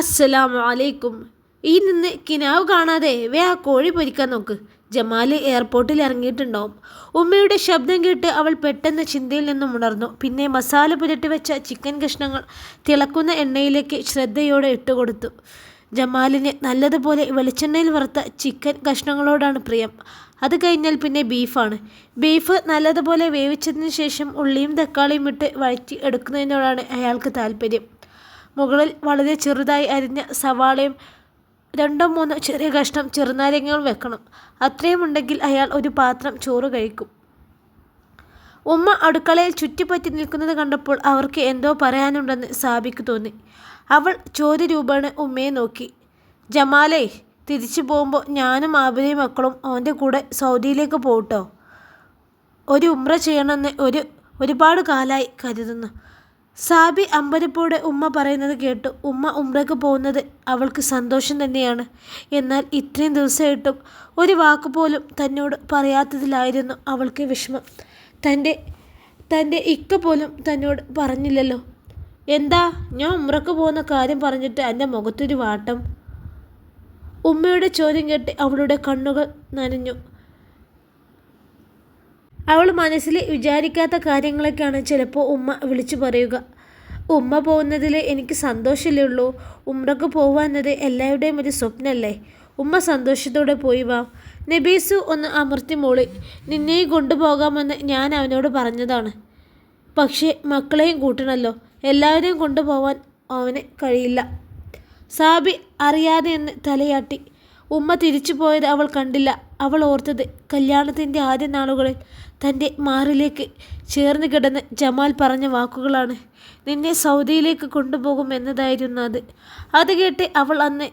അസ്സലാമു അലൈക്കും. ഈ നിന്ന് കിനാവ് കാണാതെ വേ ആ കോഴി പൊരിക്കാൻ നോക്ക്. ജമാൽ എയർപോർട്ടിൽ ഇറങ്ങിയിട്ടുണ്ടാവും. ഉമ്മയുടെ ശബ്ദം കേട്ട് അവൾ പെട്ടെന്ന് ചിന്തയിൽ നിന്നും ഉണർന്നു. പിന്നെ മസാല പുരട്ടി വെച്ച ചിക്കൻ കഷ്ണങ്ങൾ തിളക്കുന്ന എണ്ണയിലേക്ക് ശ്രദ്ധയോടെ ഇട്ടുകൊടുത്തു ജമാലിന് നല്ലതുപോലെ വെളിച്ചെണ്ണയിൽ വറുത്ത ചിക്കൻ കഷ്ണങ്ങളോടാണ് പ്രിയം. അത് കഴിഞ്ഞാൽ പിന്നെ ബീഫാണ്. ബീഫ് നല്ലതുപോലെ വേവിച്ചതിന് ശേഷം ഉള്ളിയും തക്കാളിയും ഇട്ട് വഴറ്റി എടുക്കുന്നതിനോടാണ് അയാൾക്ക് താല്പര്യം. മുകളിൽ വളരെ ചെറുതായി അരിഞ്ഞ സവാളയും രണ്ടോ മൂന്നോ ചെറിയ കഷ്ണം ചെറുനാരങ്ങകൾ വെക്കണം. അത്രയും ഉണ്ടെങ്കിൽ അയാൾ ഒരു പാത്രം ചോറ് കഴിക്കും. ഉമ്മ അടുക്കളയിൽ ചുറ്റിപ്പറ്റി നിൽക്കുന്നത് കണ്ടപ്പോൾ അവർക്ക് എന്തോ പറയാനുണ്ടെന്ന് സാബിക്ക് തോന്നി. അവൾ ചോദ്യ രൂപേണ ഉമ്മയെ നോക്കി. ജമാലേ തിരിച്ചു പോകുമ്പോൾ ഞാനും ആബിലെയും മക്കളും അവന്റെ കൂടെ സൗദിയിലേക്ക് പോകട്ടോ ഒരു ഉമ്ര ചെയ്യണമെന്ന് ഒരു ഒരുപാട് കാലമായി കരുതുന്നു. സാബി അമ്പരപ്പോടെ ഉമ്മ പറയുന്നത് കേട്ടു ഉമ്മ ഉമ്രക്ക് പോകുന്നത് അവൾക്ക് സന്തോഷം തന്നെയാണ്. എന്നാൽ ഇത്രയും ദിവസമായിട്ടും ഒരു വാക്കുപോലും തന്നോട് പറയാത്തതിലായിരുന്നു അവൾക്ക് വിഷമം. തന്റെ തന്റെ ഇക്ക പോലും തന്നോട് പറഞ്ഞില്ലല്ലോ. എന്താ? ഞാൻ ഉമ്രക്ക് പോകുന്ന കാര്യം പറഞ്ഞിട്ട് എന്റെ മുഖത്തൊരു വാട്ടം? ഉമ്മയുടെ ചോദ്യം കേട്ട് അവളുടെ കണ്ണുകൾ നനഞ്ഞു. അവൾ മനസ്സിൽ വിചാരിക്കാത്ത കാര്യങ്ങളൊക്കെയാണ് ചിലപ്പോൾ ഉമ്മ വിളിച്ചു പറയുക. ഉമ്മ പോകുന്നതിൽ എനിക്ക് സന്തോഷമല്ലേ ഉള്ളൂ? ഉമ്രക്ക് പോകുക എല്ലാവരുടെയും ഒരു സ്വപ്നമല്ലേ ഉമ്മ സന്തോഷത്തോടെ പോയി വാ. നബീസു ഒന്ന് അമർത്തി മോളി. നിന്നെയും കൊണ്ടുപോകാമെന്ന് ഞാൻ അവനോട് പറഞ്ഞതാണ്. പക്ഷേ മക്കളെയും കൂട്ടണമല്ലോ എല്ലാവരെയും കൊണ്ടുപോകാൻ അവന് കഴിയില്ല. സാബി അറിയാതെ എന്ന് തലയാട്ടി. ഉമ്മ തിരിച്ചു പോയത് അവൾ കണ്ടില്ല. അവൾ ഓർത്തത് കല്യാണത്തിന്റെ ആദ്യ നാളുകളിൽ. തന്റെ മാറിലേക്ക് ചേർന്ന് കിടന്ന് ജമാൽ പറഞ്ഞ വാക്കുകളാണ് നിന്നെ സൗദിയിലേക്ക് കൊണ്ടുപോകും എന്നതായിരുന്നു അത്. അത് കേട്ട് അവൾ അന്ന്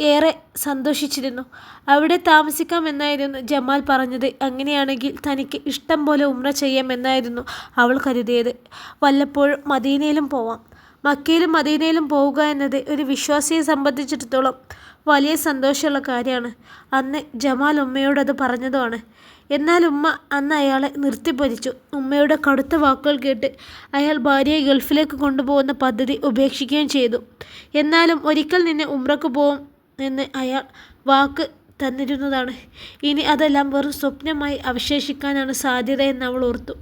ഏറെ സന്തോഷിച്ചിരുന്നു. അവിടെ താമസിക്കാമെന്നായിരുന്നു ജമാൽ പറഞ്ഞത്. അങ്ങനെയാണെങ്കിൽ തനിക്ക് ഇഷ്ടം പോലെ ഉമ്ര ചെയ്യാമെന്നായിരുന്നു അവൾ കരുതിയത്. വല്ലപ്പോഴും മദീനയിലും പോവാം. മക്കയിലും മദീനയിലും പോവുക എന്നത് ഒരു വിശ്വാസിയെ സംബന്ധിച്ചിടത്തോളം വലിയ സന്തോഷമുള്ള കാര്യമാണ്. അന്ന് ജമാൽ ഉമ്മയോട് അത് പറഞ്ഞതുമാണ്. എന്നാൽ ഉമ്മ അന്ന് അയാളെ നിർത്തിപ്പൊരിച്ചു ഉമ്മയുടെ കടുത്ത വാക്കുകൾ കേട്ട് അയാൾ ഭാര്യയെ ഗൾഫിലേക്ക് കൊണ്ടുപോകുന്ന പദ്ധതി ഉപേക്ഷിക്കുകയും ചെയ്തു. എന്നാലും ഒരിക്കൽ നിന്നെ ഉമ്രക്ക് പോകും എന്ന് അയാൾ വാക്ക് തന്നിരുന്നതാണ്. ഇനി അതെല്ലാം വെറും സ്വപ്നമായി അവശേഷിക്കാനാണ് സാധ്യതയെന്ന് അവൾ ഓർത്തു.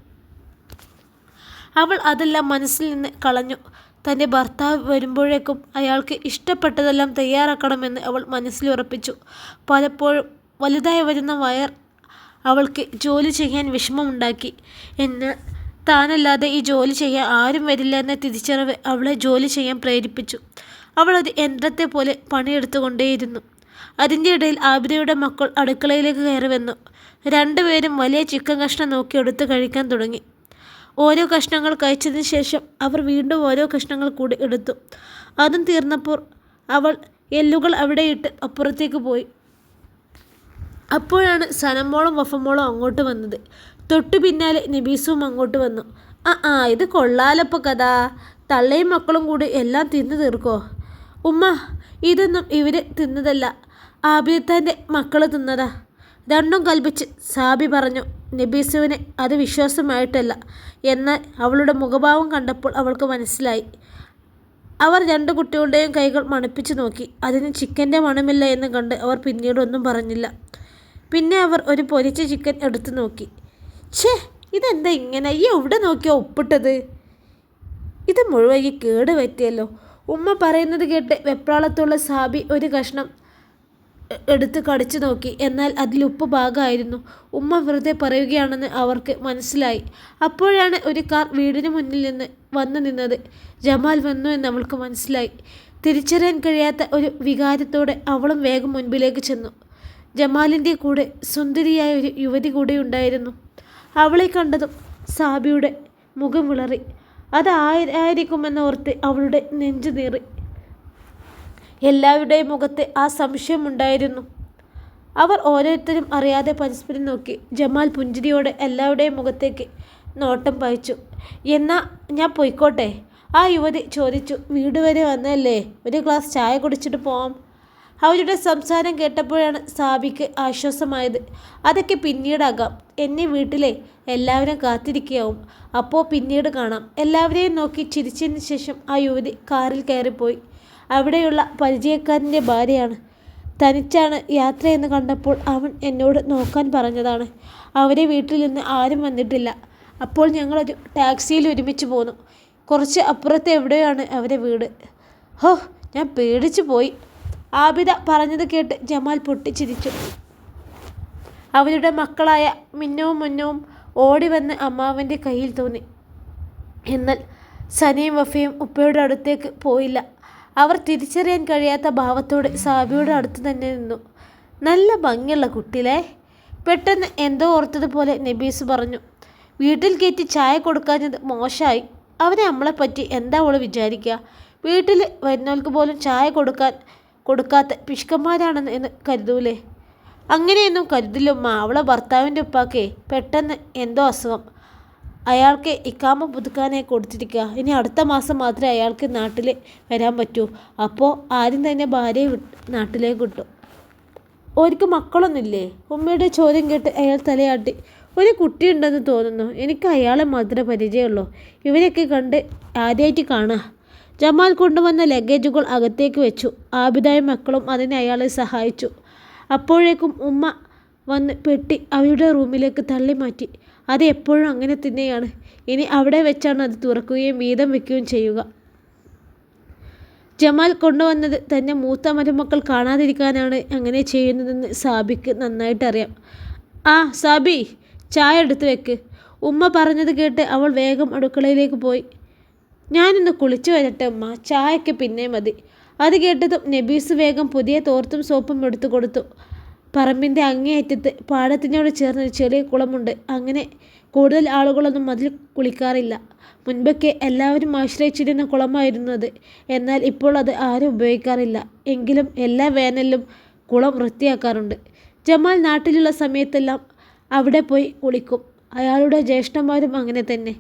അവൾ അതെല്ലാം മനസ്സിൽ നിന്ന് കളഞ്ഞു. തന്റെ ഭർത്താവ് വരുമ്പോഴേക്കും അയാൾക്ക് ഇഷ്ടപ്പെട്ടതെല്ലാം തയ്യാറാക്കണമെന്ന് അവൾ മനസ്സിലുറപ്പിച്ചു പലപ്പോഴും വലുതായി വരുന്ന വയർ അവൾക്ക് ജോലി ചെയ്യാൻ വിഷമമുണ്ടാക്കി. എന്നാൽ താനല്ലാതെ ഈ ജോലി ചെയ്യാൻ ആരും വരില്ല എന്ന തിരിച്ചറിവ് അവളെ ജോലി ചെയ്യാൻ പ്രേരിപ്പിച്ചു. അവൾ ഒരു യന്ത്രത്തെ പോലെ പണിയെടുത്തുകൊണ്ടേയിരുന്നു. അതിന്റെ ഇടയിൽ ആബിദയുടെ മക്കൾ അടുക്കളയിലേക്ക് കയറി വന്നു. രണ്ടുപേരും വലിയ ചിക്കൻ കഷ്ണം നോക്കി എടുത്ത് കഴിക്കാൻ തുടങ്ങി. ഓരോ കഷ്ണങ്ങൾ കഴിച്ചതിന് ശേഷം അവർ വീണ്ടും ഓരോ കഷ്ണങ്ങൾ കൂടി എടുത്തു. അതും തീർന്നപ്പോൾ അവൾ എല്ലുകൾ അവിടെയിട്ട് അപ്പുറത്തേക്ക് പോയി. അപ്പോഴാണ് സനമോളും വഫമോളും അങ്ങോട്ട് വന്നത്. തൊട്ടു പിന്നാലെ നബീസും അങ്ങോട്ട് വന്നു. ആ ആ ഇത് കൊള്ളാലപ്പ കഥ. തള്ളയും മക്കളും കൂടി എല്ലാം തിന്നു തീർക്കോ? ഉമ്മ ഇതൊന്നും ഇവർ തിന്നതല്ല. ആബിദത്താന്റെ മക്കൾ തിന്നതാ. രണ്ടും കൽപ്പിച്ച് സാബി പറഞ്ഞു നബീസുവിന് അത് വിശ്വാസമായിട്ടല്ല. എന്നാൽ അവളുടെ മുഖഭാവം കണ്ടപ്പോൾ അവൾക്ക് മനസ്സിലായി. അവർ രണ്ട് കുട്ടികളുടെയും കൈകൾ മണപ്പിച്ച് നോക്കി. അതിന് ചിക്കന്റെ മണമില്ല എന്ന് കണ്ട് അവർ പിന്നീട് ഒന്നും പറഞ്ഞില്ല. പിന്നെ അവർ ഒരു പൊരിച്ച ചിക്കൻ എടുത്തു നോക്കി. ഛേ ഇതെന്താ ഇങ്ങനെ? ഈ എവിടെ നോക്കിയാ ഉപ്പിട്ടത്? ഇത് മുഴുവൻ ഈ കേട് പറ്റിയല്ലോ. ഉമ്മ പറയുന്നത് കേട്ട് വെപ്രാളത്തുള്ള സാബി ഒരു കഷ്ണം എടുത്ത് കടിച്ചു നോക്കി. എന്നാൽ അതിൽ ഉപ്പ് ഭാഗമായിരുന്നു ഉമ്മ വെറുതെ പറയുകയാണെന്ന് അവർക്ക് മനസ്സിലായി. അപ്പോഴാണ് ഒരു കാർ വീടിന് മുന്നിൽ നിന്ന് വന്നു നിന്നത്. ജമാൽ വന്നു എന്ന് അവൾക്ക് മനസ്സിലായി. തിരിച്ചറിയാൻ കഴിയാത്ത ഒരു വികാരത്തോടെ അവളും വേഗം മുൻപിലേക്ക് ചെന്നു. ജമാലിന്റെ കൂടെ സുന്ദരിയായ ഒരു യുവതി കൂടെ ഉണ്ടായിരുന്നു അവളെ കണ്ടതും സാബിയുടെ മുഖം വിളറി. അത് ആയിരിക്കുമെന്നോർത്ത് അവളുടെ നെഞ്ചു നീറി. എല്ലാവരുടെയും മുഖത്ത് ആ സംശയമുണ്ടായിരുന്നു അവർ ഓരോരുത്തരും അറിയാതെ പരസ്പരം നോക്കി. ജമാൽ പുഞ്ചിരിയോടെ എല്ലാവരുടെയും മുഖത്തേക്ക് നോട്ടം പായിച്ചു എന്നാ ഞാൻ പോയിക്കോട്ടെ? ആ യുവതി ചോദിച്ചു. വീട് വരെ വന്നല്ലേ ഒരു ഗ്ലാസ് ചായ കുടിച്ചിട്ട് പോവാം. അവരുടെ സംസാരം കേട്ടപ്പോഴാണ് സാബിക്ക് ആശ്വാസമായത്. അതൊക്കെ പിന്നീടാകാം. എന്നെ വീട്ടിലെ എല്ലാവരും കാത്തിരിക്കുകയാവും. അപ്പോൾ പിന്നീട് കാണാം. എല്ലാവരെയും നോക്കി ചിരിച്ചതിന് ശേഷം ആ യുവതി കാറിൽ കയറിപ്പോയി. അവിടെയുള്ള പരിചയക്കാരന്റെ ഭാര്യയാണ്. തനിച്ചാണ് യാത്രയെന്ന് കണ്ടപ്പോൾ അവൻ എന്നോട് നോക്കാൻ പറഞ്ഞതാണ്. അവരെ വീട്ടിൽ നിന്ന് ആരും വന്നിട്ടില്ല. അപ്പോൾ ഞങ്ങളൊരു ടാക്സിയിൽ ഒരുമിച്ച് പോന്നു. കുറച്ച് അപ്പുറത്ത് എവിടെയാണ് അവരെ വീട്? ഹോ ഞാൻ പേടിച്ചു പോയി. ആബിദ പറഞ്ഞത് കേട്ട് ജമാൽ പൊട്ടിച്ചിരിച്ചു. അവരുടെ മക്കളായ മിന്നവും മുന്നവും ഓടി വന്ന് അമ്മാവന്റെ കയ്യിൽ തോന്നി. എന്നാൽ സനയും വഫയും ഉപ്പയുടെ അടുത്തേക്ക് പോയില്ല. അവർ തിരിച്ചറിയാൻ കഴിയാത്ത ഭാവത്തോടെ സാബിയുടെ അടുത്ത് തന്നെ നിന്നു. നല്ല ഭംഗിയുള്ള കുട്ടിലേ. പെട്ടെന്ന് എന്തോ ഓർത്തതുപോലെ നബീസ് പറഞ്ഞു. വീട്ടിൽ കയറ്റി ചായ കൊടുക്കാഞ്ഞത് മോശമായി. അവനെ നമ്മളെപ്പറ്റി എന്താ അവൾ വിചാരിക്കുക? വീട്ടിൽ വരുന്നവർക്ക് പോലും ചായ കൊടുക്കാൻ കൊടുക്കാത്ത പിഷ്കന്മാരാണെന്ന് എന്ന് കരുതൂലേ. അങ്ങനെയൊന്നും കരുതില്ലുമ്മ അവളെ ഭർത്താവിന്റെ ഉപ്പാക്കേ. പെട്ടെന്ന് എന്തോ അസുഖം. അയാൾക്ക് ഇക്കാമ പുതുക്കാനെ കൊടുത്തിരിക്കുക. ഇനി അടുത്ത മാസം മാത്രമേ അയാൾക്ക് നാട്ടിൽ വരാൻ പറ്റൂ. അപ്പോൾ ആരും തന്നെ ഭാര്യയെ നാട്ടിലേക്ക് വിട്ടു. ഓർക്ക് മക്കളൊന്നുമില്ലേ? ഉമ്മയുടെ ചോദ്യം കേട്ട് അയാൾ തലയാട്ടി. ഒരു കുട്ടിയുണ്ടെന്ന് തോന്നുന്നു. എനിക്ക് അയാളെ മാത്രമേ പരിചയമുള്ളൂ. ഇവരെയൊക്കെ കണ്ട് ആദ്യമായിട്ട് കാണുക ജമാൽ കൊണ്ടുവന്ന ലഗേജുകൾ അകത്തേക്ക് വെച്ചു. ആബിദായ മക്കളും അതിനെ അയാളെ സഹായിച്ചു. അപ്പോഴേക്കും ഉമ്മ വന്ന് പെട്ടി അവയുടെ റൂമിലേക്ക് തള്ളി മാറ്റി അത് എപ്പോഴും അങ്ങനെ തന്നെയാണ്. ഇനി അവിടെ വെച്ചാണ് അത് തുറക്കുകയും വീതം വെക്കുകയും ചെയ്യുക. ജമാൽ കൊണ്ടുവന്നത് തന്നെ മൂത്ത മരുമക്കൾ കാണാതിരിക്കാനാണ് അങ്ങനെ ചെയ്യുന്നതെന്ന് സാബിക്ക് നന്നായിട്ട് അറിയാം. ആ സാബി ചായ എടുത്ത് വെക്ക്. ഉമ്മ പറഞ്ഞത് കേട്ട് അവൾ വേഗം അടുക്കളയിലേക്ക് പോയി. ഞാനിന്ന് കുളിച്ചു വരട്ടെ ഉമ്മ ചായയ്ക്ക് പിന്നെ മതി. അത് കേട്ടതും നബീസ് വേഗം പുതിയ തോർത്തും സോപ്പും എടുത്തു കൊടുത്തു. പറമ്പിന്റെ അങ്ങേയറ്റത്ത് പാടത്തിനോട് ചേർന്നൊരു ചെറിയ കുളമുണ്ട്. അങ്ങനെ കൂടുതൽ ആളുകളൊന്നും അതിൽ കുളിക്കാറില്ല. മുൻപൊക്കെ എല്ലാവരും ആശ്രയിച്ചിരുന്ന കുളമായിരുന്നു അത് എന്നാൽ ഇപ്പോൾ അത് ആരും ഉപയോഗിക്കാറില്ല. എങ്കിലും എല്ലാ വേനലിലും കുളം വൃത്തിയാക്കാറുണ്ട്. ജമാൽ നാട്ടിലുള്ള സമയത്തെല്ലാം അവിടെ പോയി കുളിക്കും. അയാളുടെ ജ്യേഷ്ഠന്മാരും അങ്ങനെ തന്നെ.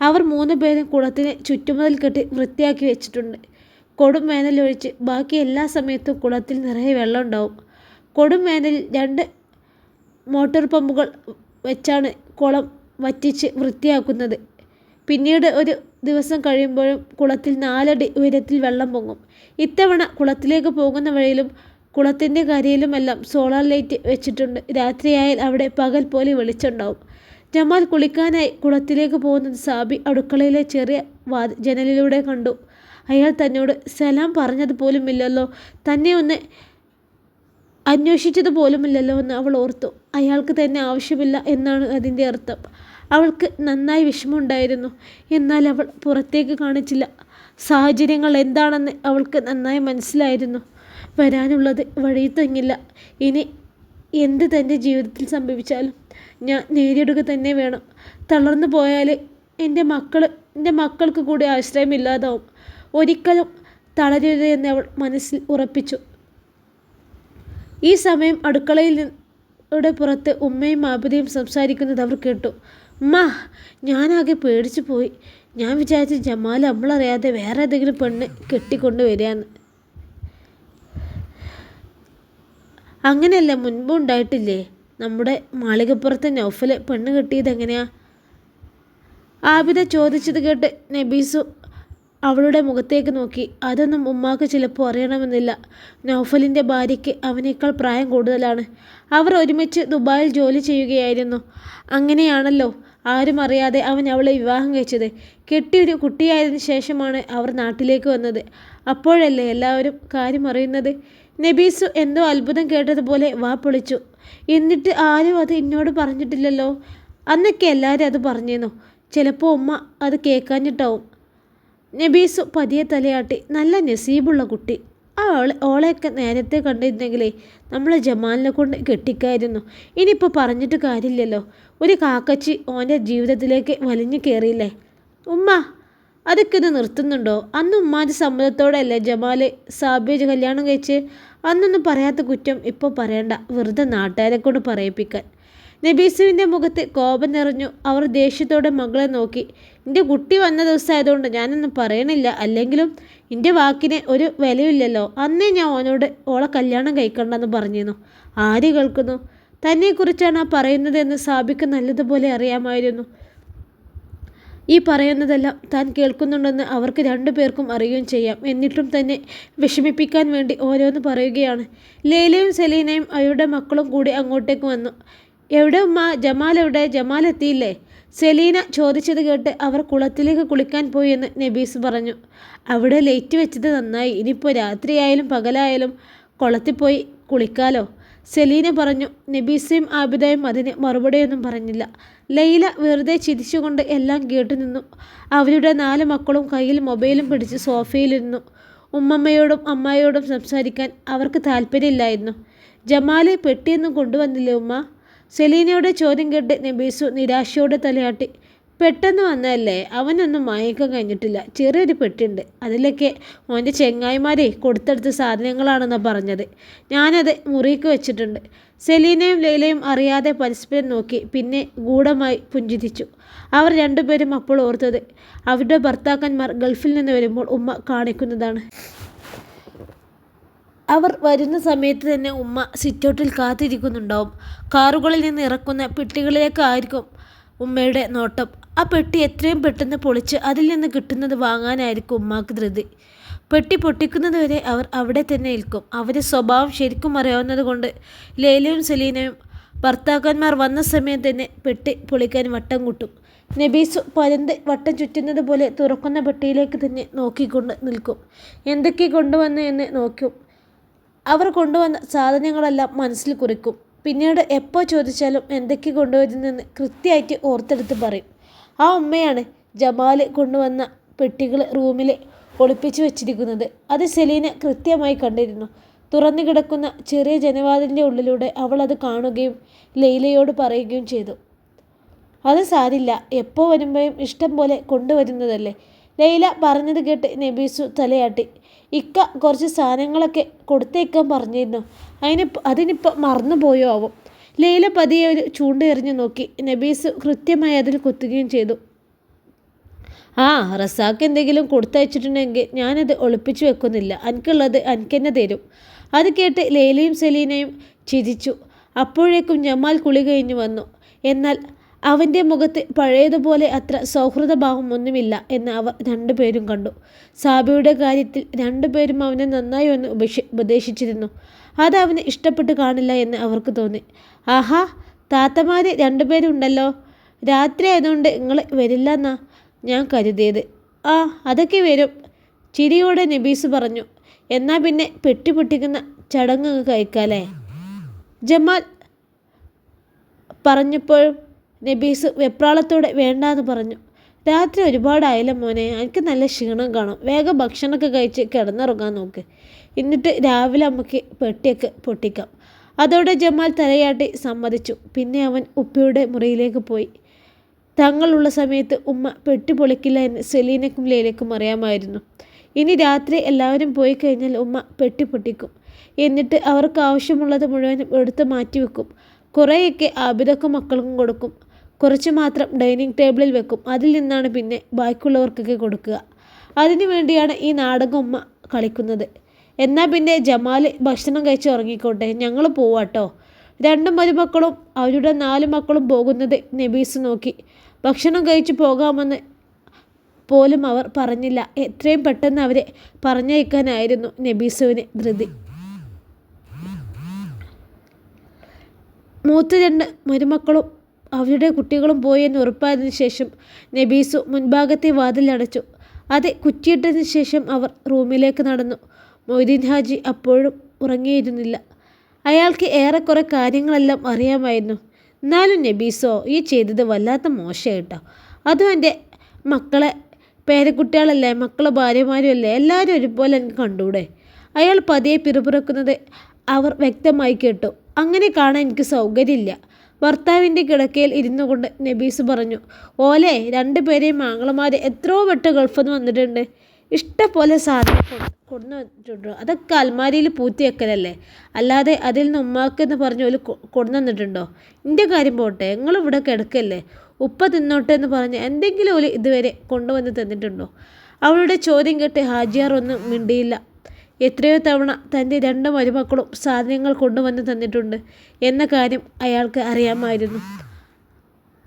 അവർ മൂന്ന് പേരും കുളത്തിന് ചുറ്റുമതിൽ കെട്ടി വൃത്തിയാക്കി വെച്ചിട്ടുണ്ട്. കൊടും വേനലൊഴിച്ച് ബാക്കി എല്ലാ സമയത്തും കുളത്തിൽ നിറയെ വെള്ളം ഉണ്ടാവും. കൊടും വേനലിൽ രണ്ട് മോട്ടോർ പമ്പുകൾ വെച്ചാണ് കുളം വറ്റിച്ച് വൃത്തിയാക്കുന്നത്. പിന്നീട് ഒരു ദിവസം കഴിയുമ്പോഴും കുളത്തിൽ നാലടി ഉയരത്തിൽ വെള്ളം പൊങ്ങും. ഇത്തവണ കുളത്തിലേക്ക് പോകുന്ന വഴിയിലും കുളത്തിന്റെ കരയിലുമെല്ലാം സോളാർ ലൈറ്റ് വെച്ചിട്ടുണ്ട്. രാത്രിയായാൽ അവിടെ പകൽ പോലെ വെളിച്ചുണ്ടാവും ജമാൽ കുളിക്കാനായി കുളത്തിലേക്ക് പോകുന്നത് സാബി അടുക്കളയിലെ ചെറിയ വാ ജനലിലൂടെ കണ്ടു. അയാൾ തന്നോട് സലാം പറഞ്ഞത് പോലുമില്ലല്ലോ. തന്നെ ഒന്ന് അന്വേഷിച്ചത് പോലുമില്ലല്ലോ എന്ന് അവൾ ഓർത്തു. അയാൾക്ക് തന്നെ ആവശ്യമില്ല എന്നാണ് അതിന്റെ അർത്ഥം. അവൾക്ക് നന്നായി വിഷമമുണ്ടായിരുന്നു. എന്നാൽ അവൾ പുറത്തേക്ക് കാണിച്ചില്ല. സാഹചര്യങ്ങൾ എന്താണെന്ന് അവൾക്ക് നന്നായി മനസ്സിലായിരുന്നു. വരാനുള്ളത് വഴി തങ്ങില്ല ഇനി എന്ത് തന്റെ ജീവിതത്തിൽ സംഭവിച്ചാലും ഞാൻ നേരിടുക തന്നെ വേണം. തളർന്നു പോയാൽ എന്റെ മക്കൾ എന്റെ മക്കൾക്ക് കൂടി ആശ്രയമില്ലാതാവും. ഒരിക്കലും തളരരുത് അവൾ മനസ്സിൽ ഉറപ്പിച്ചു. ഈ സമയം അടുക്കളയിൽ യുടെ പുറത്ത് ഉമ്മയും ആബിദയും സംസാരിക്കുന്നത് അവർ കേട്ടു. ഉമ്മ ഞാനാകെ പേടിച്ചു പോയി. ഞാൻ വിചാരിച്ചു ജമാൽ നമ്മളറിയാതെ വേറെ ഏതെങ്കിലും പെണ്ണ് കെട്ടിക്കൊണ്ട് വരികയെന്ന് അങ്ങനെയല്ല മുൻപ് ഉണ്ടായിട്ടില്ലേ? നമ്മുടെ മാളികപ്പുറത്തെ നൗഫൽ പെണ്ണ് കെട്ടിയത് എങ്ങനെയാ? ആബിദ ചോദിച്ചത് കേട്ട് നബീസു അവളുടെ മുഖത്തേക്ക് നോക്കി. അതൊന്നും ഉമ്മാക്ക് ചിലപ്പോൾ അറിയണമെന്നില്ല. നൗഫലിന്റെ ഭാര്യയ്ക്ക് അവനേക്കാൾ പ്രായം കൂടുതലാണ്. അവർ ഒരുമിച്ച് ദുബായിൽ ജോലി ചെയ്യുകയായിരുന്നു. അങ്ങനെയാണല്ലോ ആരും അറിയാതെ അവൻ അവളെ വിവാഹം കഴിച്ചത്. ഒരു കുട്ടിയായതിനു ശേഷമാണ് അവർ നാട്ടിലേക്ക് വന്നത്. അപ്പോഴല്ലേ എല്ലാവരും കാര്യം അറിയുന്നത്? നബീസു എന്തോ അത്ഭുതം കേട്ടതുപോലെ വാ പൊളിച്ചു. എന്നിട്ട് ആരും അത് എന്നോട് പറഞ്ഞിട്ടില്ലല്ലോ? അന്നൊക്കെ എല്ലാവരും അത് പറഞ്ഞിരുന്നു ചിലപ്പോൾ ഉമ്മ അത് കേൾക്കാഞ്ഞിട്ടാവും. നബീസു പതിയെ തലയാട്ടി. നല്ല നസീബുള്ള കുട്ടി. ആ ഓളെ ഓളെയൊക്കെ നേരത്തെ കണ്ടിരുന്നെങ്കിലേ നമ്മൾ ജമാലിനെ കൊണ്ട് കെട്ടിക്കായിരുന്നു. ഇനിയിപ്പോൾ പറഞ്ഞിട്ട് കാര്യമില്ലല്ലോ. ഒരു കാക്കച്ചി ഓന്റെ ജീവിതത്തിലേക്ക് വലിഞ്ഞു കയറിയില്ലേ ഉമ്മ അതൊക്കെ ഇത് നിർത്തുന്നുണ്ടോ? അന്ന് ഉമ്മാന്റെ സമ്മതത്തോടെയല്ലേ ജമാൽ സാബേജ് കല്യാണം കഴിച്ച്? അന്നൊന്നും പറയാത്ത കുറ്റം ഇപ്പോൾ പറയണ്ട. വെറുതെ നാട്ടുകാരെ കൊണ്ട് പറയിപ്പിക്കാൻ. നബീസുവിന്റെ മുഖത്ത് കോപം നിറഞ്ഞു. അവർ ദേഷ്യത്തോടെ മകളെ നോക്കി. എന്റെ കുട്ടി വന്ന ദിവസമായതുകൊണ്ട് ഞാനൊന്നും പറയണില്ല. അല്ലെങ്കിലും എന്റെ വാക്കിന് ഒരു വിലയില്ലല്ലോ അന്നേ ഞാൻ ഓനോട് ഓളെ കല്യാണം കഴിക്കണ്ടെന്ന് പറഞ്ഞിരുന്നു. ആര് കേൾക്കുന്നു? തന്നെക്കുറിച്ചാണ് ആ പറയുന്നതെന്ന് സാബിക്ക് നല്ലതുപോലെ അറിയാമായിരുന്നു. ഈ പറയുന്നതെല്ലാം താൻ കേൾക്കുന്നുണ്ടെന്ന് അവർക്ക് രണ്ടു പേർക്കും അറിയുകയും ചെയ്യാം. എന്നിട്ടും തന്നെ വിഷമിപ്പിക്കാൻ വേണ്ടി ഓരോന്ന് പറയുകയാണ്. ലൈലയും സെലീനയും അവരുടെ മക്കളും കൂടി അങ്ങോട്ടേക്ക് വന്നു. എവിടെ ഉമ്മ? ജമാൽ എവിടെ? ജമാൽ എത്തിയില്ലേ? സെലീന ചോദിച്ചത് കേട്ട് അവർ കുളത്തിലേക്ക് കുളിക്കാൻ പോയി എന്ന് നബീസ് പറഞ്ഞു. അവിടെ ലേറ്റ് വെച്ചത് നന്നായി. ഇനിയിപ്പോൾ രാത്രിയായാലും പകലായാലും കുളത്തിൽ പോയി കുളിക്കാലോ. സെലീന പറഞ്ഞു. നബീസയും ആബിദയും അതിന് മറുപടിയൊന്നും പറഞ്ഞില്ല. ലൈല വെറുതെ ചിരിച്ചുകൊണ്ട് എല്ലാം കേട്ടു നിന്നു. അവരുടെ നാല് മക്കളും കയ്യിൽ മൊബൈലും പിടിച്ച് സോഫയിലിരുന്നു ഉമ്മമ്മയോടും അമ്മായിയോടും സംസാരിക്കാൻ അവർക്ക് താല്പര്യമില്ലായിരുന്നു. ജമാൽ പെട്ടിയൊന്നും കൊണ്ടുവന്നില്ലേ ഉമ്മ? സെലീനയുടെ ചോദ്യം കേട്ട് നബീസു നിരാശയോടെ തലയാട്ടി. പെട്ടെന്ന് വന്നതല്ലേ? അവനൊന്നും വാങ്ങിക്കാൻ കഴിഞ്ഞിട്ടില്ല. ചെറിയൊരു പെട്ടിയുണ്ട്. അതിലൊക്കെ ഓന്റെ ചെങ്ങായിമാരെ കൊടുത്തെടുത്ത സാധനങ്ങളാണെന്നാണ് പറഞ്ഞത്. ഞാനത് മുറിക്ക് വെച്ചിട്ടുണ്ട് സെലീനയും ലൈലയും അറിയാതെ പരസ്പരം നോക്കി പിന്നെ ഗൂഢമായി പുഞ്ചിരിച്ചു. അവർ രണ്ടുപേരും അപ്പോൾ ഓർത്തത് അവരുടെ ഭർത്താക്കന്മാർ ഗൾഫിൽ നിന്ന് വരുമ്പോൾ ഉമ്മ കാണിക്കുന്നതാണ്. അവർ വരുന്ന സമയത്ത് തന്നെ ഉമ്മ സിറ്റൗട്ടിൽ കാത്തിരിക്കുന്നുണ്ടാവും. കാറുകളിൽ നിന്ന് ഇറക്കുന്ന പെട്ടികളിലേക്കായിരിക്കും ഉമ്മയുടെ നോട്ടം. ആ പെട്ടി എത്രയും പെട്ടെന്ന് പൊളിച്ച് അതിൽ നിന്ന് കിട്ടുന്നത് വാങ്ങാനായിരിക്കും ഉമ്മാക്ക് ധൃതി. പെട്ടി പൊട്ടിക്കുന്നത് വരെ അവർ അവിടെ തന്നെ നിൽക്കും. അവരെ സ്വഭാവം ശരിക്കും അറിയാവുന്നത് കൊണ്ട് ലേലയും സലീനയും ഭർത്താക്കന്മാർ വന്ന സമയം തന്നെ പെട്ടി പൊളിക്കാൻ വട്ടം കൂട്ടും. നബീസു പരന്ത് വട്ടം ചുറ്റുന്നത് പോലെ തുറക്കുന്ന പെട്ടിയിലേക്ക് തന്നെ നോക്കിക്കൊണ്ട് നിൽക്കും. എന്തൊക്കെ കൊണ്ടുവന്നു എന്ന് നോക്കും. അവർ കൊണ്ടുവന്ന സാധനങ്ങളെല്ലാം മനസ്സിൽ കുറിക്കും. പിന്നീട് എപ്പോൾ ചോദിച്ചാലും എന്തൊക്കെ കൊണ്ടുവരുന്നെന്ന് കൃത്യമായിട്ട് ഓർത്തെടുത്ത് പറയും. ആ ഉമ്മയാണ് ജമാൽ കൊണ്ടുവന്ന പെട്ടികൾ റൂമിൽ ഒളിപ്പിച്ചു വെച്ചിരിക്കുന്നത്. അത് സെലീന കൃത്യമായി കണ്ടിരുന്നു. തുറന്നു കിടക്കുന്ന ചെറിയ ജനവാതിലിന്റെ ഉള്ളിലൂടെ അവൾ അത് കാണുകയും ലൈലയോട് പറയുകയും ചെയ്തു. അത് സാരില്ല എപ്പോൾ വരുമ്പോഴും ഇഷ്ടം പോലെ കൊണ്ടുവരുന്നതല്ലേ? ലൈല പറഞ്ഞത് കേട്ട് നബീസു തലയാട്ടി. ഇക്ക കുറച്ച് സാധനങ്ങളൊക്കെ കൊടുത്തേക്കാൻ പറഞ്ഞിരുന്നു. അതിന് അതിനിപ്പോൾ മറന്നുപോയോ ആവും ലൈല പതിയെ ഒരു ചൂണ്ടെറിഞ്ഞു നോക്കി. നബീസ് കൃത്യമായി അതിൽ കുത്തുകയും ചെയ്തു. ആ റസാക്ക് എന്തെങ്കിലും കൊടുത്തയച്ചിട്ടുണ്ടെങ്കിൽ ഞാനത് ഒളിപ്പിച്ചു വെക്കുന്നില്ല. എനിക്കുള്ളത് എനിക്ക് തന്നെ തരും. അത് കേട്ട് ലൈലയും സെലീനയും ചിരിച്ചു. അപ്പോഴേക്കും ജമാൽ കുളി കഴിഞ്ഞു വന്നു. എന്നാൽ അവന്റെ മുഖത്ത് പഴയതുപോലെ അത്ര സൗഹൃദഭാവം ഒന്നുമില്ല എന്ന് അവർ രണ്ടുപേരും കണ്ടു. സാബിയുടെ കാര്യത്തിൽ രണ്ടുപേരും അവനെ നന്നായി ഒന്ന് ഉപദേശിച്ചിരുന്നു. അത് അവന് ഇഷ്ടപ്പെട്ട് കാണില്ല എന്ന് അവർക്ക് തോന്നി. ആഹാ താത്തമാർ രണ്ടുപേരുണ്ടല്ലോ. രാത്രി ആയതുകൊണ്ട് നിങ്ങൾ വരില്ല എന്നാ ഞാൻ കരുതിയത്. ആ അതൊക്കെ വരും. ചിരിയോടെ നബീസ് പറഞ്ഞു. എന്നാൽ പിന്നെ പെട്ടി പൊട്ടിക്കുന്ന ചടങ്ങ് കഴിക്കാല്ലേ? ജമാൽ പറഞ്ഞപ്പോഴും നബീസ് വെപ്രാളത്തോടെ വേണ്ടാന്ന് പറഞ്ഞു. രാത്രി ഒരുപാടായില്ല മോനെ? എനിക്ക് നല്ല ക്ഷീണം കാണും. വേഗം ഭക്ഷണമൊക്കെ കഴിച്ച് കിടന്നിറങ്ങാൻ നോക്ക്. എന്നിട്ട് രാവിലെ അമ്മയ്ക്ക് പെട്ടിയൊക്കെ പൊട്ടിക്കാം. അതോടെ ജമാൽ തലയാട്ടി സമ്മതിച്ചു. പിന്നെ അവൻ ഉപ്പയുടെ മുറിയിലേക്ക് പോയി. തങ്ങളുള്ള സമയത്ത് ഉമ്മ പെട്ടി പൊളിക്കില്ല എന്ന് സെലീനക്കും ലേലക്കും അറിയാമായിരുന്നു. ഇനി രാത്രി എല്ലാവരും പോയി കഴിഞ്ഞാൽ ഉമ്മ പെട്ടി പൊട്ടിക്കും. എന്നിട്ട് അവർക്ക് ആവശ്യമുള്ളത് മുഴുവനും എടുത്ത് മാറ്റിവെക്കും. കുറേയൊക്കെ ആബിദക്കും മക്കൾക്കും കൊടുക്കും. കുറച്ച് മാത്രം ഡൈനിങ് ടേബിളിൽ വെക്കും. അതിൽ നിന്നാണ് പിന്നെ ബാക്കിയുള്ളവർക്കൊക്കെ കൊടുക്കുക. അതിനു വേണ്ടിയാണ് ഈ നാടകം ഉമ്മ കളിക്കുന്നത്. എന്നാൽ പിന്നെ ജമാൽ ഭക്ഷണം കഴിച്ച് ഉറങ്ങിക്കോട്ടെ. ഞങ്ങൾ പോവാട്ടോ രണ്ട് മരുമക്കളും അവരുടെ നാല് മക്കളും പോകുന്നത് നബീസ് നോക്കി. ഭക്ഷണം കഴിച്ച് പോകാമെന്ന് പോലും അവർ പറഞ്ഞില്ല. എത്രയും പെട്ടെന്ന് അവരെ പറഞ്ഞയക്കാനായിരുന്നു നബീസുവിന് ധൃതി. മൂത്ത രണ്ട് മരുമക്കളും അവരുടെ കുട്ടികളും പോയെന്ന് ഉറപ്പായതിനു ശേഷം നബീസു മുൻഭാഗത്തെ വാതിലടച്ചു അത് കുറ്റിയിട്ടതിന് ശേഷം അവർ റൂമിലേക്ക് നടന്നു. മൊയ്തീൻ ഹാജി അപ്പോഴും ഉറങ്ങിയിരുന്നില്ല. അയാൾക്ക് ഏറെക്കുറെ കാര്യങ്ങളെല്ലാം അറിയാമായിരുന്നു. എന്നാലും നബീസോ ഈ ചെയ്തത് വല്ലാത്ത മോശമായിട്ടോ അതും എന്റെ മക്കളെ പേരക്കുട്ടികളല്ലേ മക്കളെ ഭാര്യമാരും അല്ലേ എല്ലാവരും ഒരുപോലെ എനിക്ക് കണ്ടൂടെ. അയാൾ പതിയെ പിറുപിറുക്കുന്നത് അവർ വ്യക്തമായി കേട്ടു. അങ്ങനെ കാണാൻ എനിക്ക് സൗകര്യമില്ല. ഭർത്താവിന്റെ കിടക്കയിൽ ഇരുന്നു കൊണ്ട് നബീസ് പറഞ്ഞു ഓലെ രണ്ടുപേരെയും ആങ്ങളമാർ എത്രയോ വെട്ട് ഗൾഫിൽ നിന്ന് വന്നിട്ടുണ്ട്. ഇഷ്ടപോലെ സാധനം കൊണ്ടു വന്നിട്ടുണ്ടോ. അതൊക്കെ അൽമാരിയിൽ പൂത്തി വെക്കലല്ലേ? അല്ലാതെ അതിൽ നിന്ന് ഉമ്മാക്ക് എന്ന് പറഞ്ഞ് ഒരു കൊണ്ടു വന്നിട്ടുണ്ടോ? എന്റെ കാര്യം പോട്ടെ നിങ്ങളിവിടെ കിടക്കല്ലേ? ഉപ്പ തിന്നോട്ടെ എന്ന് പറഞ്ഞ് എന്തെങ്കിലും ഒരു ഇതുവരെ കൊണ്ടുവന്ന് തന്നിട്ടുണ്ടോ? അവളുടെ ചോദ്യം കേട്ട് ഹാജിയാർ ഒന്നും മിണ്ടിയില്ല. എത്രയോ തവണ തന്റെ രണ്ട് മരുമക്കളും സാധനങ്ങൾ കൊണ്ടുവന്ന് തന്നിട്ടുണ്ട് എന്ന കാര്യം അയാൾക്ക് അറിയാമായിരുന്നു.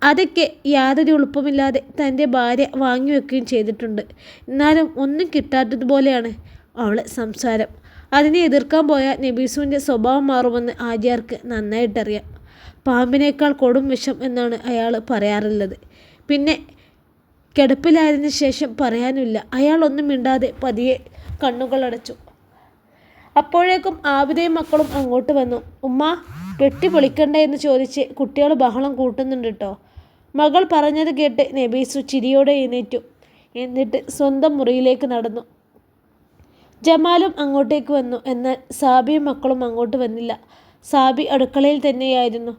അതൊക്കെ യാതൊരു എളുപ്പമില്ലാതെ തന്റെ ഭാര്യ വാങ്ങി വാങ്ങിവെക്കുകയും ചെയ്തിട്ടുണ്ട്. എന്നാലും ഒന്നും കിട്ടാത്തതുപോലെയാണ് അവളെ സംസാരം. അതിനെ എതിർക്കാൻ പോയാൽ നബീസുവിന്റെ സ്വഭാവം മാറുമെന്ന് ആചാർക്ക് നന്നായിട്ടറിയാം. പാമ്പിനേക്കാൾ കൊടും വിഷം എന്നാണ് അയാൾ പറയാറുള്ളത്. പിന്നെ കിടപ്പിലായതിനു ശേഷം പറയാനില്ല അയാളൊന്നും മിണ്ടാതെ പതിയെ കണ്ണുകളടച്ചു അപ്പോഴേക്കും ആബിദയും മക്കളും അങ്ങോട്ട് വന്നു. ഉമ്മ പെട്ടി പൊളിക്കണ്ടേ എന്ന് ചോദിച്ച് കുട്ടികൾ ബഹളം കൂട്ടുന്നുണ്ട് കേട്ടോ മകൾ പറഞ്ഞത് കേട്ട് നബീസു ചിരിയോടെ എഴുന്നേറ്റു. എന്നിട്ട് സ്വന്തം മുറിയിലേക്ക് നടന്നു. ജമാലും അങ്ങോട്ടേക്ക് വന്നു. എന്നാൽ സാബിയും മക്കളും അങ്ങോട്ട് വന്നില്ല. സാബി അടുക്കളയിൽ തന്നെയായിരുന്നു.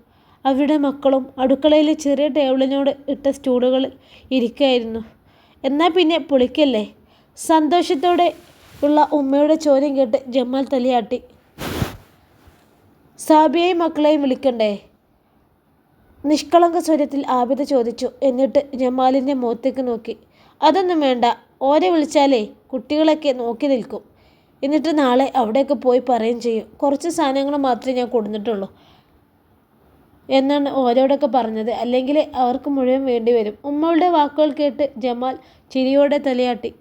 അവരുടെ മക്കളും അടുക്കളയിലെ ചെറിയ ടേബിളിനോട് ഇട്ട സ്റ്റൂളുകളിൽ ഇരിക്കുകയായിരുന്നു എന്നാൽ പിന്നെ പൊളിക്കല്ലേ? സന്തോഷത്തോടെ ഉള്ള ഉമ്മയുടെ ചോദ്യം കേട്ട് ജമാൽ തലയാട്ടി. സാബിയെയും മക്കളെയും വിളിക്കണ്ടേ? നിഷ്കളങ്ക സ്വരത്തിൽ ആബിദ ചോദിച്ചു. എന്നിട്ട് ജമാലിന്റെ മുഖത്തേക്ക് നോക്കി. അതൊന്നും വേണ്ട. ഓരെ വിളിച്ചാലേ കുട്ടികളൊക്കെ നോക്കി നിൽക്കും. എന്നിട്ട് നാളെ അവിടെയൊക്കെ പോയി പറയുകയും ചെയ്യും. കുറച്ച് സാധനങ്ങൾ മാത്രമേ ഞാൻ കൊടുത്തിട്ടുള്ളൂ എന്നാണ് ഓരോടൊക്കെ പറഞ്ഞത്. അല്ലെങ്കിൽ അവർക്ക് മുഴുവൻ വേണ്ടി വരും. ഉമ്മളുടെ വാക്കുകൾ കേട്ട് ജമാൽ ചിരിയോടെ തലയാട്ടി.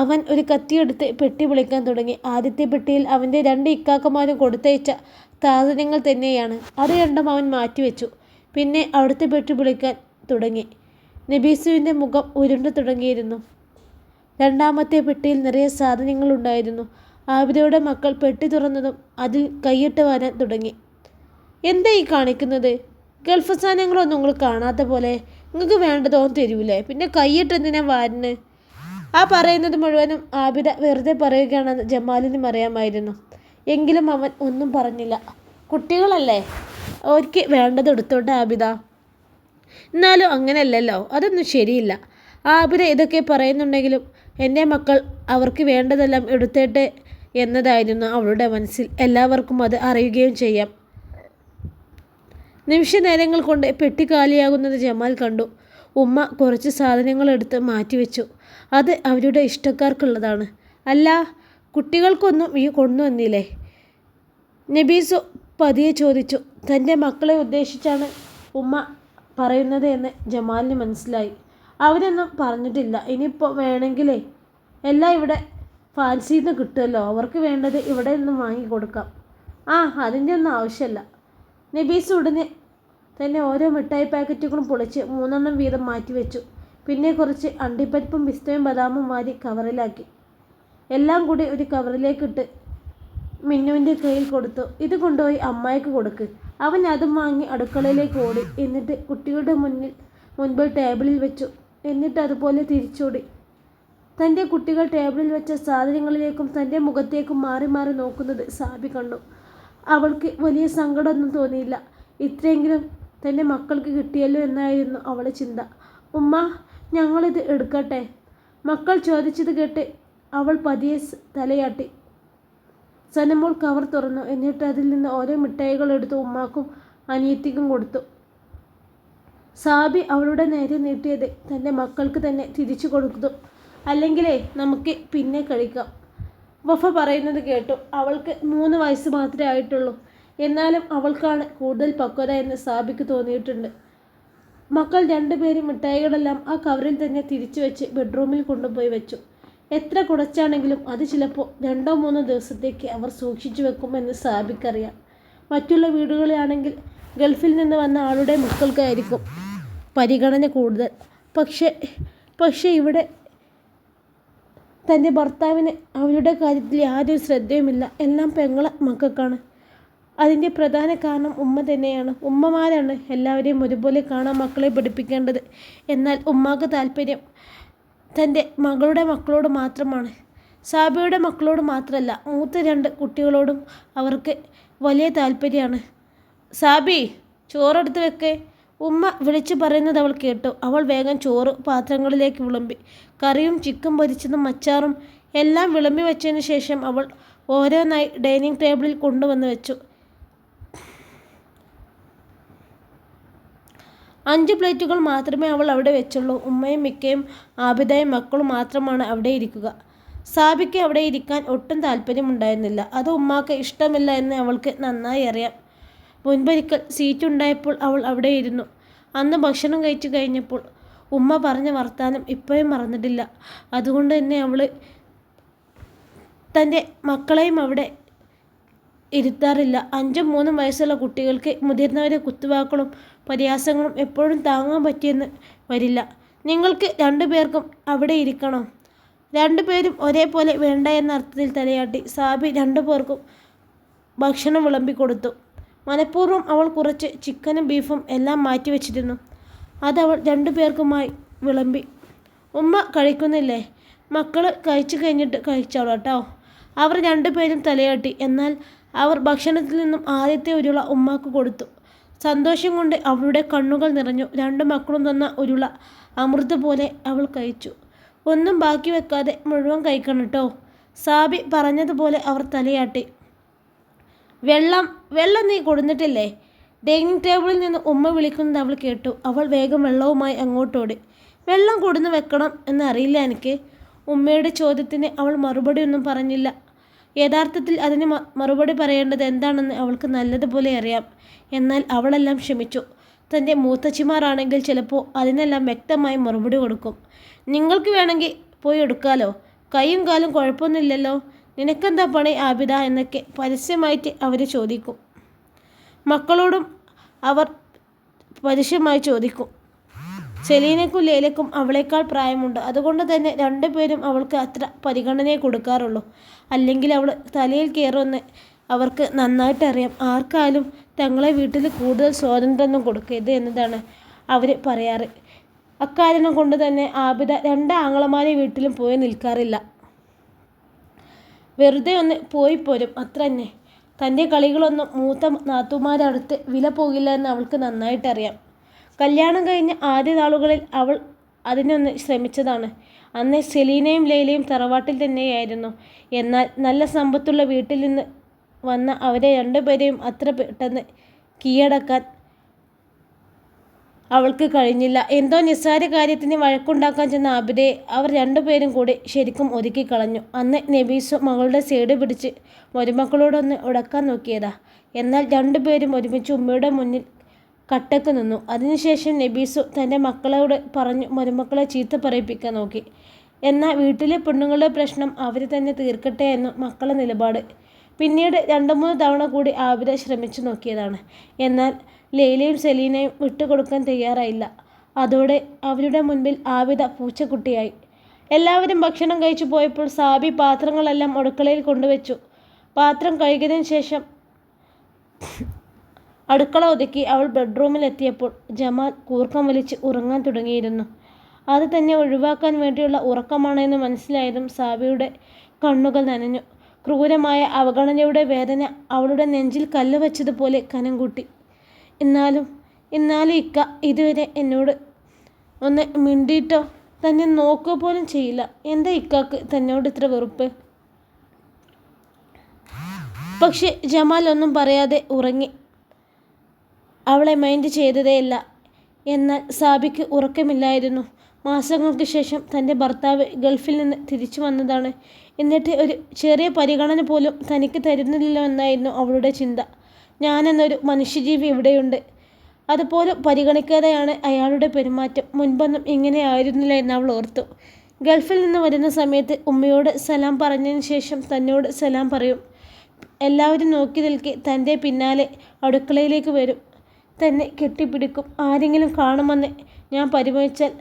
അവൻ ഒരു കത്തിയെടുത്ത് പെട്ടി വിളിക്കാൻ തുടങ്ങി. ആദ്യത്തെ പെട്ടിയിൽ അവന്റെ രണ്ട് ഇക്കാക്കമാരും കൊടുത്തയച്ച സാധനങ്ങൾ തന്നെയാണ്. അത് രണ്ടും അവൻ മാറ്റിവെച്ചു. പിന്നെ അവിടുത്തെ പെട്ടി വിളിക്കാൻ തുടങ്ങി. നബീസുവിന്റെ മുഖം ഉരുണ്ടു തുടങ്ങിയിരുന്നു. രണ്ടാമത്തെ പെട്ടിയിൽ നിറയെ സാധനങ്ങളുണ്ടായിരുന്നു ആബിദയുടെ മക്കൾ പെട്ടി തുറന്നതും അതിൽ കൈയിട്ട് വരാൻ തുടങ്ങി. എന്താ ഈ കാണിക്കുന്നത്? ഗൾഫ് സാധനങ്ങളൊന്നും നിങ്ങൾ കാണാത്ത പോലെ. നിങ്ങൾക്ക് വേണ്ടതോന്നും തരൂലേ. പിന്നെ കൈയിട്ട് എന്തിനാ വാരുന്നത് ആ പറയുന്നത് മുഴുവനും ആബിദ വെറുതെ പറയുകയാണെന്ന് ജമാലിനും അറിയാമായിരുന്നു എങ്കിലും അവൻ ഒന്നും പറഞ്ഞില്ല. കുട്ടികളല്ലേ? അവർക്ക് വേണ്ടത് എടുത്തോട്ടെ ആബിദ. എന്നാലും അങ്ങനെയല്ലല്ലോ. അതൊന്നും ശരിയില്ല. ആബിദ ഇതൊക്കെ പറയുന്നുണ്ടെങ്കിലും എന്റെ മക്കൾ അവർക്ക് വേണ്ടതെല്ലാം എടുത്തേട്ടെ എന്നതായിരുന്നു അവളുടെ മനസ്സിൽ. എല്ലാവർക്കും അത് അറിയുകയും ചെയ്യാം. നിമിഷ നേരങ്ങൾ കൊണ്ട് പെട്ടി കാലിയാകുന്നത് ജമാൽ കണ്ടു. ഉമ്മ കുറച്ച് സാധനങ്ങളെടുത്ത് മാറ്റിവെച്ചു. അത് അവരുടെ ഇഷ്ടക്കാർക്കുള്ളതാണ്. അല്ല കുട്ടികൾക്കൊന്നും ഈ കൊണ്ടുവന്നില്ലേ നബീസു പതിയെ ചോദിച്ചു. തന്റെ മക്കളെ ഉദ്ദേശിച്ചാണ് ഉമ്മ പറയുന്നത് എന്ന് ജമാലിന് മനസ്സിലായി. അവരൊന്നും പറഞ്ഞിട്ടില്ല. ഇനിയിപ്പോൾ വേണമെങ്കിലേ എല്ലാം ഇവിടെ ഫാൻസിയിൽ നിന്ന് കിട്ടുമല്ലോ. അവർക്ക് വേണ്ടത് ഇവിടെ നിന്ന് വാങ്ങിക്കൊടുക്കാം. ആ അതിന്റെ ഒന്നും ആവശ്യമില്ല. നബീസ് ഉടനെ തന്നെ ഓരോ മിഠായി പാക്കറ്റുകളും പൊളിച്ച് മൂന്നെണ്ണം വീതം മാറ്റിവെച്ചു പിന്നെ കുറച്ച് അണ്ടിപ്പരിപ്പും പിസ്തയും ബദാമും വാരി കവറിലാക്കി. എല്ലാം കൂടി ഒരു കവറിലേക്കിട്ട് മിന്നുവിന്റെ കയ്യിൽ കൊടുത്തു. ഇത് കൊണ്ടുപോയി അമ്മായിക്ക് കൊടുക്ക്. അവൻ അതും വാങ്ങി അടുക്കളയിലേക്ക് ഓടി. എന്നിട്ട് കുട്ടികളുടെ മുന്നിൽ മുൻപ് ടേബിളിൽ വെച്ചു. എന്നിട്ട് അതുപോലെ തിരിച്ചോടി. തന്റെ കുട്ടികൾ ടേബിളിൽ വെച്ച സാധനങ്ങളിലേക്കും തന്റെ മുഖത്തേക്കും മാറി മാറി നോക്കുന്നത് സാബി കണ്ടു. അവൾക്ക് വലിയ സങ്കടമൊന്നും തോന്നിയില്ല. ഇത്രയെങ്കിലും തന്റെ മക്കൾക്ക് കിട്ടിയല്ലോ എന്നായിരുന്നു അവളെ ചിന്ത. ഉമ്മ ഞങ്ങളിത് എടുക്കട്ടെ? മക്കൾ ചോദിച്ചത് കേട്ട് അവൾ പതിയെ തലയാട്ടി. സനമോൾ കവർ തുറന്നു. എന്നിട്ട് അതിൽ നിന്ന് ഓരോ മിഠായികൾ എടുത്ത് ഉമ്മാക്കും അനിയത്തിക്കും കൊടുത്തു. സാബി അവളുടെ നേരെ നീട്ടിയത് തന്റെ മക്കൾക്ക് തന്നെ തിരിച്ചു കൊടുത്തു. അല്ലെങ്കിലേ നമുക്ക് പിന്നെ കഴിക്കാം. വഫ പറയുന്നത് കേട്ടു. അവൾക്ക് മൂന്ന് വയസ്സ് മാത്രമേ ആയിട്ടുള്ളൂ. എന്നാലും അവൾക്കാണ് കൂടുതൽ പക്വത എന്ന് സാബിക്ക് തോന്നിയിട്ടുണ്ട്. മക്കൾ രണ്ടുപേരും മിഠായികളെല്ലാം ആ കവറിൽ തന്നെ തിരിച്ചു വെച്ച് ബെഡ്റൂമിൽ കൊണ്ടുപോയി വെച്ചു. എത്ര കുടച്ചാണെങ്കിലും അത് ചിലപ്പോൾ രണ്ടോ മൂന്നോ ദിവസത്തേക്ക് അവർ സൂക്ഷിച്ചു വെക്കുമെന്ന് സാബിക്കറിയാം. മറ്റുള്ള വീടുകളിലാണെങ്കിൽ ഗൾഫിൽ നിന്ന് വന്ന ആളുടെ മക്കൾക്കായിരിക്കും പരിഗണന കൂടുതൽ. പക്ഷേ പക്ഷേ ഇവിടെ തന്റെ ഭർത്താവിന് അവരുടെ കാര്യത്തിൽ യാതൊരു ശ്രദ്ധയുമില്ല. എല്ലാം പെങ്ങളെ മക്കൾക്കാണ്. അതിന്റെ പ്രധാന കാരണം ഉമ്മ തന്നെയാണ്. ഉമ്മമാരാണ് എല്ലാവരെയും ഒരുപോലെ കാണാൻ മക്കളെ പഠിപ്പിക്കേണ്ടത്. എന്നാൽ ഉമ്മാക്ക് താല്പര്യം തന്റെ മകളുടെ മക്കളോട് മാത്രമാണ്. സാബിയുടെ മക്കളോട് മാത്രമല്ല മൂത്ത രണ്ട് കുട്ടികളോടും അവർക്ക് വലിയ താല്പര്യമാണ്. സാബി ചോറെടുത്ത് വെക്കേ. ഉമ്മ വിളിച്ചു പറയുന്നത് അവൾ കേട്ടു. അവൾ വേഗം ചോറ് പാത്രങ്ങളിലേക്ക് വിളമ്പി. കറിയും ചിക്കൻ പൊരിച്ചതും അച്ചാറും എല്ലാം വിളമ്പി വെച്ചതിന് ശേഷം അവൾ ഓരോന്നായി ഡൈനിങ് ടേബിളിൽ കൊണ്ടുവന്ന് വെച്ചു. അഞ്ച് പ്ലേറ്റുകൾ മാത്രമേ അവൾ അവിടെ വെച്ചുള്ളൂ. ഉമ്മയും മിക്കയും ആബിദയും മക്കളും മാത്രമാണ് അവിടെ ഇരിക്കുക. സാബിക്ക് അവിടെ ഇരിക്കാൻ ഒട്ടും താല്പര്യമുണ്ടായിരുന്നില്ല. അത് ഉമ്മാക്ക് ഇഷ്ടമില്ല എന്ന് അവൾക്ക് നന്നായി അറിയാം. മുൻപൊരിക്കൽ സീറ്റുണ്ടായപ്പോൾ അവൾ അവിടെ ഇരുന്നു. അന്ന് ഭക്ഷണം കഴിച്ചു കഴിഞ്ഞപ്പോൾ ഉമ്മ പറഞ്ഞ വർത്താനം ഇപ്പോഴും മറന്നിട്ടില്ല. അതുകൊണ്ട് തന്നെ അവൾ തന്റെ മക്കളെയും അവിടെ ഇരുത്താറില്ല. അഞ്ചും മൂന്നും വയസ്സുള്ള കുട്ടികൾക്ക് മുതിർന്നവരെ കുത്തുവാക്കളും പരിഹാസങ്ങളും എപ്പോഴും താങ്ങാൻ പറ്റിയെന്ന് വരില്ല. നിങ്ങൾക്ക് രണ്ടു പേർക്കും അവിടെ ഇരിക്കണോ. രണ്ടുപേരും ഒരേപോലെ വേണ്ട എന്ന അർത്ഥത്തിൽ തലയാട്ടി സാബി രണ്ടു പേർക്കും ഭക്ഷണം വിളമ്പിക്കൊടുത്തു. മനഃപൂർവം അവൾ കുറച്ച് ചിക്കനും ബീഫും എല്ലാം മാറ്റി വെച്ചിരുന്നു അതവൾ രണ്ടു പേർക്കുമായി വിളമ്പി. ഉമ്മ കഴിക്കുന്നില്ലേ? മക്കൾ കഴിച്ചു കഴിഞ്ഞിട്ട് കഴിച്ചോളൂ കേട്ടോ അവർ രണ്ടുപേരും തലയാട്ടി. എന്നാൽ അവർ ഭക്ഷണത്തിൽ നിന്നും ആദ്യത്തെ ഉരുള ഉമ്മാക്ക് കൊടുത്തു. സന്തോഷം കൊണ്ട് അവളുടെ കണ്ണുകൾ നിറഞ്ഞു. രണ്ട് മക്കളും തന്ന ഉരുള അമൃത് പോലെ അവൾ കഴിച്ചു. ഒന്നും ബാക്കി വെക്കാതെ മുഴുവൻ കഴിക്കണം കേട്ടോ സാബി പറഞ്ഞതുപോലെ അവർ തലയാട്ടി. വെള്ളം വെള്ളം നീ കൊടുത്തിട്ടില്ലേ ഡൈനിങ് ടേബിളിൽ നിന്ന് ഉമ്മ വിളിക്കുന്നത് അവൾ കേട്ടു. അവൾ വേഗം വെള്ളവുമായി അങ്ങോട്ടോടി. വെള്ളം കൊടുന്ന് വെക്കണം എന്നറിയില്ല എനിക്ക്. ഉമ്മയുടെ ചോദ്യത്തിന് അവൾ മറുപടിയൊന്നും പറഞ്ഞില്ല. യഥാർത്ഥത്തിൽ അതിന് മറുപടി പറയേണ്ടത് എന്താണെന്ന് അവൾക്ക് നല്ലതുപോലെ അറിയാം. എന്നാൽ അവളെല്ലാം ക്ഷമിച്ചു. തന്റെ മൂത്തച്ചിമാരാണെങ്കിൽ ചിലപ്പോൾ അതിനെല്ലാം വ്യക്തമായി മറുപടി കൊടുക്കും. നിങ്ങൾക്ക് വേണമെങ്കിൽ പോയി എടുക്കാലോ? കൈയും കാലും കുഴപ്പമൊന്നുമില്ലല്ലോ? നിനക്കെന്താ പണി ആബിദ? എന്നൊക്കെ പരസ്യമായിട്ട് അവർ ചോദിക്കും. മക്കളോടും അവർ പരസ്യമായി ചോദിക്കും. സെലീനയ്ക്കും ലേലക്കും അവളേക്കാൾ പ്രായമുണ്ട്. അതുകൊണ്ട് തന്നെ രണ്ടുപേരും അവൾക്ക് അത്ര പരിഗണനയെ കൊടുക്കാറുള്ളൂ. അല്ലെങ്കിൽ അവൾ തലയിൽ കയറുമെന്ന് അവർക്ക് നന്നായിട്ട് അറിയാം ആർക്കായാലും തങ്ങളെ വീട്ടിൽ കൂടുതൽ സ്വാതന്ത്ര്യമൊന്നും കൊടുക്കരുത് എന്നതാണ് അവർ പറയാറ്. അക്കാരണം കൊണ്ട് തന്നെ ആബിദ രണ്ട് ആങ്ങളമാരെ വീട്ടിലും പോയി നിൽക്കാറില്ല. വെറുതെ ഒന്ന് പോയി പോരും. അത്ര തന്നെ. തന്റെ കളികളൊന്നും മൂത്ത നാത്തുമാരടുത്ത് വില പോകില്ല എന്ന് അവൾക്ക് നന്നായിട്ടറിയാം. കല്യാണം കഴിഞ്ഞ ആദ്യ നാളുകളിൽ അവൾ അതിനൊന്ന് ശ്രമിച്ചതാണ്. അന്ന് സെലീനയും ലൈലയും തറവാട്ടിൽ തന്നെയായിരുന്നു. എന്നാൽ നല്ല സമ്പത്തുള്ള വീട്ടിൽ നിന്ന് വന്ന അവരെ രണ്ടുപേരെയും അത്ര പെട്ടെന്ന് കീഴടക്കാൻ അവൾക്ക് കഴിഞ്ഞില്ല. എന്തോ നിസ്സാര കാര്യത്തിന് വഴക്കുണ്ടാക്കാൻ ചെന്ന ആബിദയെ അവർ രണ്ടുപേരും കൂടി ശരിക്കും ഒതുക്കി കളഞ്ഞു അന്ന് നബീസ് മകളുടെ സൈഡ് പിടിച്ച് മരുമക്കളോടൊന്ന് ഉടക്കാൻ നോക്കിയതാ. എന്നാൽ രണ്ടുപേരും ഒരുമിച്ച് ഉമ്മയുടെ മുന്നിൽ കട്ടക്ക് നിന്നു. അതിനുശേഷം നബീസു തന്റെ മക്കളോട് പറഞ്ഞു മരുമക്കളെ ചീത്ത പറയിപ്പിക്കാൻ നോക്കി. എന്നാൽ വീട്ടിലെ പെണ്ണുങ്ങളുടെ പ്രശ്നം അവർ തന്നെ തീർക്കട്ടെ എന്നു മക്കളെ നിലപാട്. പിന്നീട് രണ്ട് മൂന്ന് തവണ കൂടി ആബിദ ശ്രമിച്ചു നോക്കിയതാണ്. എന്നാൽ ലൈലയും സെലീനയും വിട്ടുകൊടുക്കാൻ തയ്യാറായില്ല. അതോടെ അവരുടെ മുൻപിൽ ആബിദ പൂച്ചക്കുട്ടിയായി. എല്ലാവരും ഭക്ഷണം കഴിച്ചു പോയപ്പോൾ സാബി പാത്രങ്ങളെല്ലാം അടുക്കളയിൽ കൊണ്ടുവച്ചു. പാത്രം കഴുകിയതിനു ശേഷം അടുക്കള ഒതുക്കി അവൾ ബെഡ്റൂമിൽ എത്തിയപ്പോൾ ജമാൽ കൂർക്കം വലിച്ച് ഉറങ്ങാൻ തുടങ്ങിയിരുന്നു. അത് തന്നെ ഒഴിവാക്കാൻ വേണ്ടിയുള്ള ഉറക്കമാണെന്ന് മനസ്സിലായതും സാബിയുടെ കണ്ണുകൾ നനഞ്ഞു. ക്രൂരമായ അവഗണനയുടെ വേദന അവളുടെ നെഞ്ചിൽ കല്ല് വച്ചതുപോലെ കനം കൂട്ടി. എന്നാലും എന്നാലും ഇക്ക ഇതുവരെ എന്നോട് ഒന്ന് മിണ്ടിയിട്ടോ? തന്നെ നോക്കുക പോലും ചെയ്യില്ല. എന്താ ഇക്കാക്ക് തന്നോട് ഇത്ര വെറുപ്പ്? പക്ഷെ ജമാൽ ഒന്നും പറയാതെ ഉറങ്ങി. അവളെ മൈൻഡ് ചെയ്തതേയില്ല എന്നാൽ സാബിക്ക് ഉറക്കമില്ലായിരുന്നു. മാസങ്ങൾക്ക് ശേഷം തന്റെ ഭർത്താവ് ഗൾഫിൽ നിന്ന് തിരിച്ചു വന്നതാണ്. എന്നിട്ട് ഒരു ചെറിയ പരിഗണന പോലും തനിക്ക് തരുന്നില്ലല്ലോ എന്നായിരുന്നു അവളുടെ ചിന്ത. ഞാനെന്നൊരു മനുഷ്യജീവി ഇവിടെയുണ്ട്. അതുപോലെ പരിഗണിക്കാതെയാണ് അയാളുടെ പെരുമാറ്റം മുൻപൊന്നും ഇങ്ങനെ ആയിരുന്നില്ല എന്ന് അവൾ ഓർത്തു. ഗൾഫിൽ നിന്ന് വരുന്ന സമയത്ത് ഉമ്മയോട് സലാം പറഞ്ഞതിന് ശേഷം തന്നോട് സലാം പറയും. എല്ലാവരും നോക്കി നിൽക്കി തന്റെ പിന്നാലെ അടുക്കളയിലേക്ക് വരും. തന്നെ കെട്ടിപ്പിടിക്കും. ആരെങ്കിലും കാണുമെന്ന് ഞാൻ പരിഭവിച്ചാൽ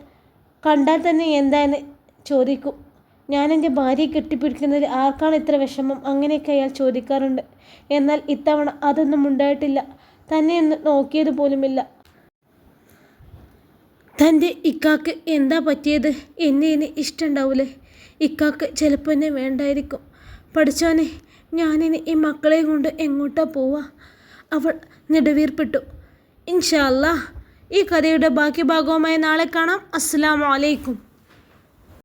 കണ്ടാൽ തന്നെ എന്താന്ന് ചോദിക്കും. ഞാൻ എന്റെ ഭാര്യയെ കെട്ടിപ്പിടിക്കുന്നതിൽ ആർക്കാണ് ഇത്ര വിഷമം? അങ്ങനെയൊക്കെ അയാൾ ചോദിക്കാറുണ്ട്. എന്നാൽ ഇത്തവണ അതൊന്നും ഉണ്ടായിട്ടില്ല. തന്നെ ഒന്ന് നോക്കിയത് പോലുമില്ല. തന്റെ ഇക്കാക്ക് എന്താ പറ്റിയത്? എന്നെ ഇനി ഇഷ്ടമുണ്ടാവൂലേ? ഇക്കാക്ക് ചിലപ്പോൾ എന്നെ വേണ്ടായിരിക്കും. പഠിച്ചോനെ ഞാനിനി ഈ മക്കളെ കൊണ്ട് എങ്ങോട്ടാ പോവാ? അവൾ നെടുവീർപ്പെട്ടു. ഇൻഷാ ഈ കഥയുടെ ബാക്കി ഭാഗവുമായി നാളെ കാണാം. അസ്സാം അലൈക്കും.